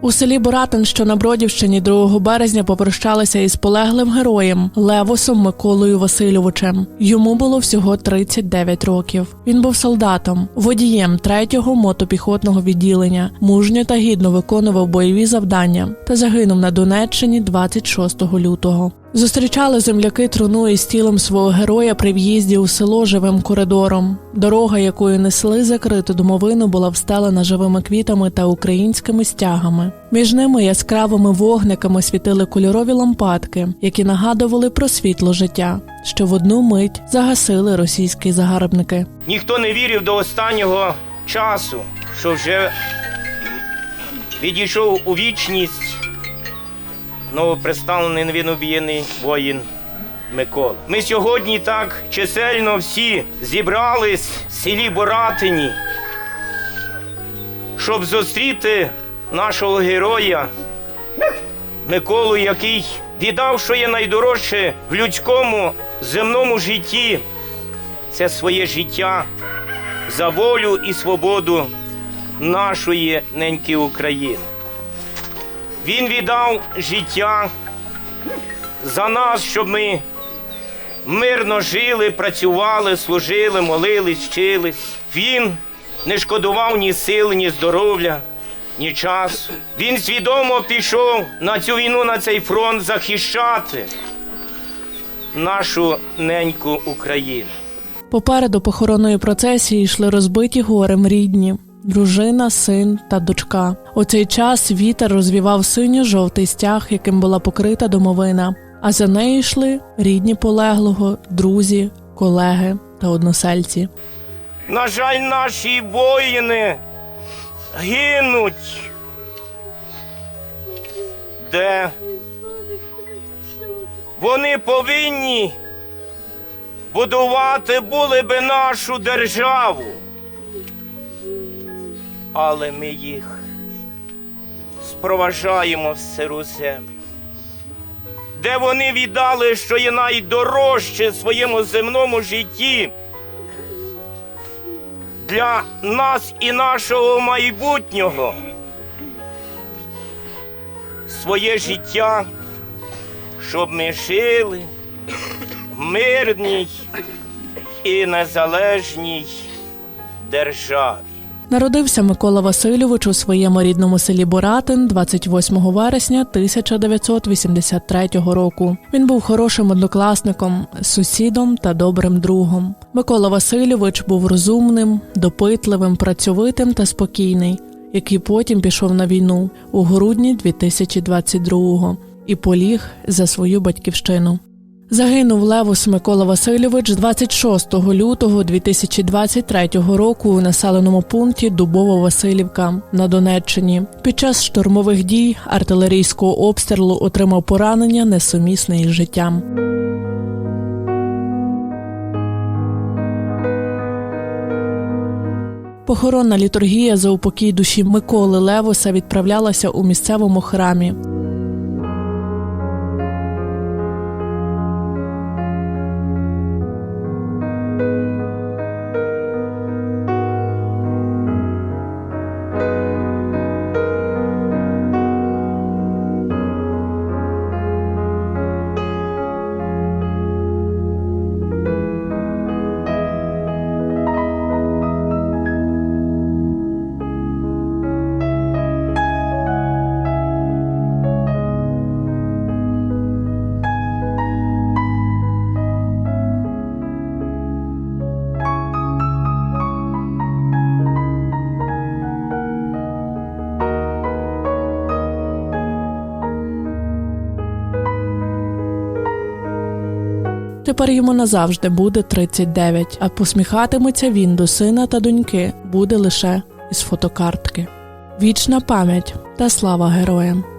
У селі Боратин, що на Бродівщині 2 березня попрощалися із полеглим героєм Левосом Миколою Васильовичем. Йому було всього 39 років. Він був солдатом, водієм 3-го мотопіхотного відділення, мужньо та гідно виконував бойові завдання та загинув на Донеччині 26 лютого. Зустрічали земляки труну із тілом свого героя при в'їзді у село живим коридором. Дорога, якою несли закриту домовину, була встелена живими квітами та українськими стягами. Між ними яскравими вогниками світили кольорові лампадки, які нагадували про світло життя, що в одну мить загасили російські загарбники. Ніхто не вірив до останнього часу, що вже відійшов у вічність новоприставлений невиноб'єний воїн Микола. Ми сьогодні так чисельно всі зібрались в селі Боратині, щоб зустріти нашого героя Миколу, який віддав, що є найдорожче в людському земному житті. Це своє життя за волю і свободу нашої неньки України. Він віддав життя за нас, щоб ми мирно жили, працювали, служили, молились, вчились. Він не шкодував ні сили, ні здоров'я, ні часу. Він свідомо пішов на цю війну, на цей фронт захищати нашу неньку Україну. Попереду похоронної процесії йшли розбиті горем рідні. Дружина, син та дочка. У цей час вітер розвівав синьо-жовтий стяг, яким була покрита домовина. А за нею йшли рідні полеглого, друзі, колеги та односельці. На жаль, наші воїни гинуть. Де вони повинні будувати були би нашу державу. Але ми їх спроважаємо в сиру землю. Де вони віддали, що є найдорожче в своєму земному житті для нас і нашого майбутнього своє життя, щоб ми жили в мирній і незалежній державі. Народився Микола Васильович у своєму рідному селі Боратин 28 вересня 1983 року. Він був хорошим однокласником, сусідом та добрим другом. Микола Васильович був розумним, допитливим, працьовитим та спокійний, який потім пішов на війну у грудні 2022-го і поліг за свою батьківщину. Загинув Левус Микола Васильович 26 лютого 2023 року у населеному пункті Дубово-Василівка на Донеччині. Під час штурмових дій артилерійського обстрілу отримав поранення несумісне із життям. Похоронна літургія за упокій душі Миколи Левуса відправлялася у місцевому храмі. Тепер йому назавжди буде 39, а посміхатиметься він до сина та доньки буде лише із фотокартки. Вічна пам'ять та слава героям!